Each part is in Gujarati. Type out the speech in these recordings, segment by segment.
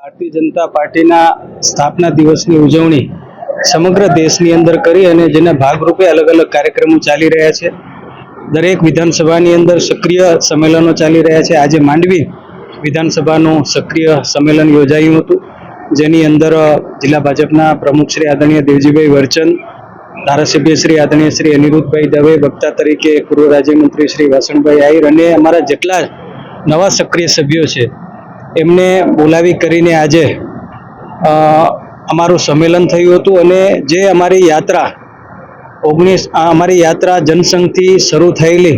ભારતીય જનતા પાર્ટીના સ્થાપના દિવસની ઉજવણી સમગ્ર દેશની અંદર કરી અને જેના ભાગરૂપે અલગ અલગ કાર્યક્રમો ચાલી રહ્યા છે. દરેક વિધાનસભાની અંદર સક્રિય સંમેલનો ચાલી રહ્યા છે. આજે માંડવી વિધાનસભાનું સક્રિય સંમેલન યોજાયું હતું. જેની અંદર જિલ્લા ભાજપના પ્રમુખ શ્રી આદરણીય દેવજીભાઈ વરચંદ ધારાસભ્ય શ્રી આદરણીય શ્રી અનિરુદ્ધભાઈ દવે, વક્તા તરીકે પૂર્વ રાજ્યમંત્રી શ્રી વાસણભાઈ આહિર અને અમારા જેટલા નવા સક્રિય સભ્યો છે. એમને બોલાવી કરીને આજે અમારું સંમેલન થયું હતું અને જે અમારી યાત્રા, ઓગણીસ અમારી યાત્રા જનસંઘથી શરૂ થયેલી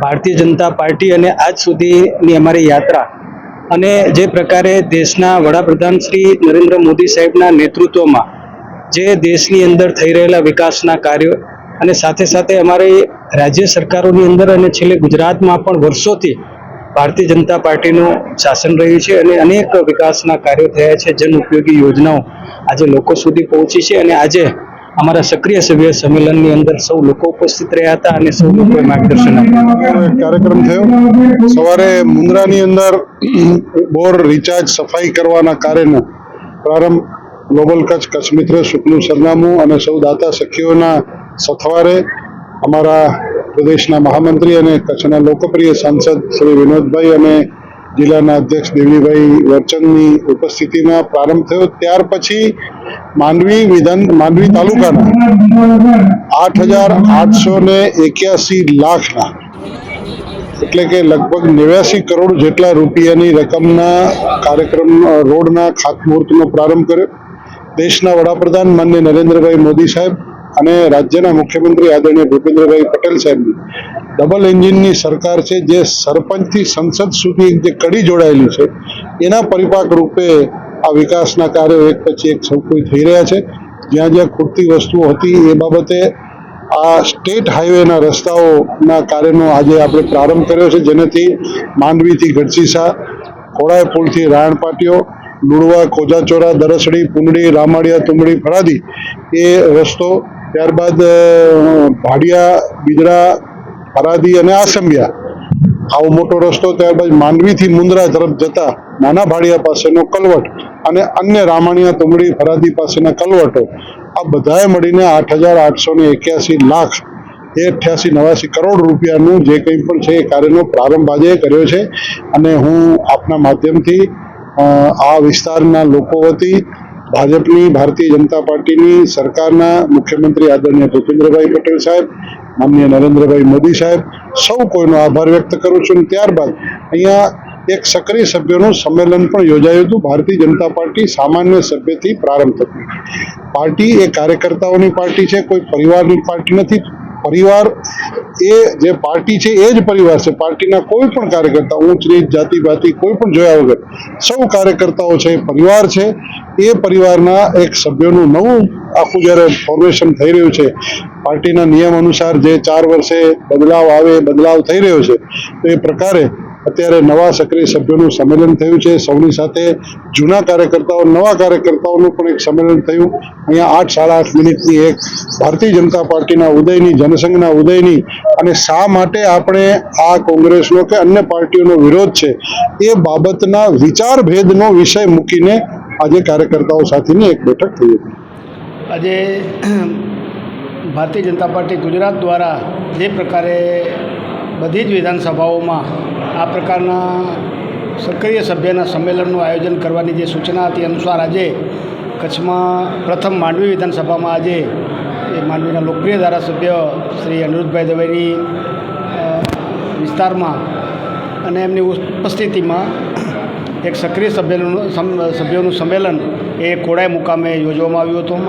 ભારતીય જનતા પાર્ટી અને આજ સુધીની અમારી યાત્રા અને જે પ્રકારે દેશના વડાપ્રધાન શ્રી નરેન્દ્ર મોદી સાહેબના નેતૃત્વમાં જે દેશની અંદર થઈ રહેલા વિકાસના કાર્યો અને સાથે સાથે અમારી રાજ્ય સરકારોની અંદર અને છેલ્લે ગુજરાતમાં પણ વર્ષોથી ભારતીય જનતા પાર્ટીનું શાસન રહ્યું છે અને અનેક વિકાસના કાર્યો થયા છે જન ઉપયોગી યોજનાઓ આજે લોકો સુધી પહોંચી છે અને આજે અમારા સક્રિય સભ્ય સંમેલનની અંદર સૌ લોકો ઉપસ્થિત રહ્યા હતા અને સૌ લોકોએ માર્ગદર્શન આપ્યું. કાર્યક્રમ થયો. સવારે મુન્દ્રાની અંદર બોર રિચાર્જ સફાઈ કરવાના કાર્યનો પ્રારંભ. ગ્લોબલ કચ્છ કચ્છ મિત્ર શુકનું સરનામું અને સૌ દાતા સખીઓના સથવારે અમારા પ્રદેશના મહામંત્રી અને કચ્છના લોકપ્રિય સાંસદ શ્રી વિનોદભાઈ અને જિલ્લાના અધ્યક્ષ દેવલીભાઈ વરચંદની ઉપસ્થિતિમાં પ્રારંભ થયો. ત્યાર પછી માંડવી વિધાન માંડવી તાલુકાના આઠ હજાર આઠસો ને એક્યાસી લાખના, એટલે કે લગભગ નેવ્યાસી કરોડ જેટલા રૂપિયાની રકમના કાર્યક્રમ રોડના ખાતમુહૂર્તનો પ્રારંભ કર્યો. દેશના વડાપ્રધાન માન્ય નરેન્દ્રભાઈ મોદી સાહેબ અને રાજ્યના મુખ્યમંત્રી આદરણીય ભૂપેન્દ્રભાઈ પટેલ સાહેબની ડબલ એન્જિનની સરકાર છે, જે સરપંચથી સંસદ સુધી જે કડી જોડાયેલી છે, એના પરિપાક રૂપે આ વિકાસના કાર્યો એક પછી એક સૌ કોઈ થઈ રહ્યા છે. જ્યાં જ્યાં ખૂટતી વસ્તુઓ હતી એ બાબતે આ સ્ટેટ હાઈવેના રસ્તાઓના કાર્યનો આજે આપણે પ્રારંભ કર્યો છે, જેનાથી માંડવીથી ગઢસીસા ખોડાય પુલથી રાણપાટીઓ, લુડવા, કોજાચોરા, દરસડી, પુંડળી રામાડિયા તુંબડી ફળાદી એ રસ્તો ત્યારબાદ ભાડિયા બિદડા ફરાદી અને આસંબિયા. આવો મોટો રસ્તો ત્યારબાદ માંડવીથી મુંદ્રા તરફ જતા નાના ભાડિયા પાસેનો કલવટ અને અન્ય રામાણિયા તુમડી ફરાદી પાસેના કલવટો, આ બધાએ મળીને આઠ હજાર આઠસો ને એક્યાસી લાખ એ અઠ્યાસી નવાસી કરોડ રૂપિયાનું જે કંઈ પણ છે એ કાર્યનો પ્રારંભ આજે કર્યો છે. અને હું આપના માધ્યમથી આ વિસ્તારના લોકો વતી ભાજપની ભારતીય જનતા પાર્ટીની સરકારના મુખ્યમંત્રી આદરણીય ભૂપેન્દ્રભાઈ પટેલ સાહેબ, માનનીય નરેન્દ્રભાઈ મોદી સાહેબ, સૌ કોઈનો આભાર વ્યક્ત કરું છું. ત્યારબાદ અહીંયા એક સક્રિય સભ્યોનું સંમેલન પણ યોજાયું હતું. ભારતીય જનતા પાર્ટી સામાન્ય સભ્યથી પ્રારંભ થતી પાર્ટી એ કાર્યકર્તાઓની પાર્ટી છે, કોઈ પરિવારની પાર્ટી નથી. પરિવાર એ જે પાર્ટી છે, એ જ પરિવાર છે. પાર્ટીના કોઈ પણ કાર્યકર્તા, ઊંચ નીચ જાતિ, ભાતિ, કોઈ પણ જોયા વગર સૌ કાર્યકર્તાઓ છે પરિવાર છે. એ પરિવારના એક સભ્યોનું નવું આખું જ્યારે ફોર્મેશન થઈ રહ્યું છે, પાર્ટીના નિયમ અનુસાર જે ચાર વર્ષે બદલાવ આવે, બદલાવ થઈ રહ્યો છે, તો એ પ્રકારે અત્યારે નવા સક્રિય સભ્યોનું સંમેલન થયું છે. સૌની સાથે જૂના કાર્યકર્તાઓ, નવા કાર્યકર્તાઓનું પણ એક સંમેલન થયું. અહીંયા આઠ સાડા આઠ મિનિટની એક ભારતીય જનતા પાર્ટીના ઉદયની, જનસંઘના ઉદયની અને શા માટે આપણે આ કોંગ્રેસનો કે અન્ય પાર્ટીઓનો વિરોધ છે એ બાબતના વિચાર ભેદનો વિષય મૂકીને આજે કાર્યકર્તાઓ સાથેની એક બેઠક થઈ હતી. આજે ભારતીય જનતા પાર્ટી ગુજરાત દ્વારા જે પ્રકારે બધી જ વિધાનસભાઓમાં આ પ્રકારના સક્રિય સભ્યના સંમેલનનું આયોજન કરવાની જે સૂચના હતી અનુસાર આજે કચ્છમાં પ્રથમ માંડવી વિધાનસભામાં આજે એ માંડવીના લોકપ્રિય ધારાસભ્ય શ્રી અનિરુદ્ધભાઈ દવેની વિસ્તારમાં અને એમની ઉપસ્થિતિમાં એક સક્રિય સભ્યનું સભ્યોનું સંમેલન એ કોડાઈ મુકામે યોજવામાં આવ્યું હતું.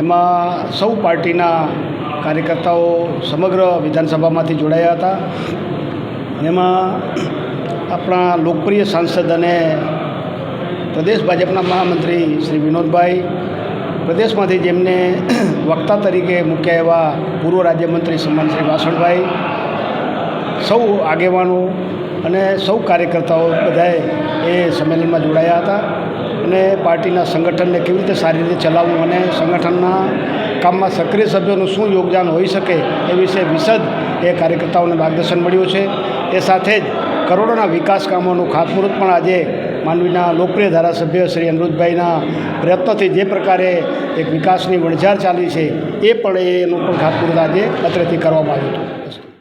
એમાં સૌ પાર્ટીના કાર્યકર્તાઓ સમગ્ર વિધાનસભામાંથી જોડાયા હતા. એમાં આપણા લોકપ્રિય સાંસદ અને પ્રદેશ ભાજપના મહામંત્રી શ્રી વિનોદભાઈ પ્રદેશમાંથી જેમને વક્તા તરીકે મૂક્યા એવા પૂર્વ રાજ્યમંત્રી સન્માન શ્રી વાસણભાઈ, સૌ આગેવાનો અને સૌ કાર્યકર્તાઓ બધાએ એ સંમેલનમાં જોડાયા હતા અને પાર્ટીના સંગઠનને કેવી રીતે સારી રીતે ચલાવવું અને સંગઠનના કામમાં સક્રિય સભ્યોનું શું યોગદાન હોઈ શકે એ વિશે વિશદ એ કાર્યકર્તાઓને માર્ગદર્શન મળ્યું છે. એ સાથે જ કરોડોના વિકાસ કામોનું ખાતમુહૂર્ત પણ આજે માંડવીના લોકપ્રિય ધારાસભ્ય શ્રી અનિરુદ્ધભાઈના પ્રયત્નોથી જે પ્રકારે એક વિકાસની વણઝાર ચાલી છે, એ પણ એનું પણ ખાતમુહૂર્ત આજે અત્રેથી કરવામાં આવ્યું હતું.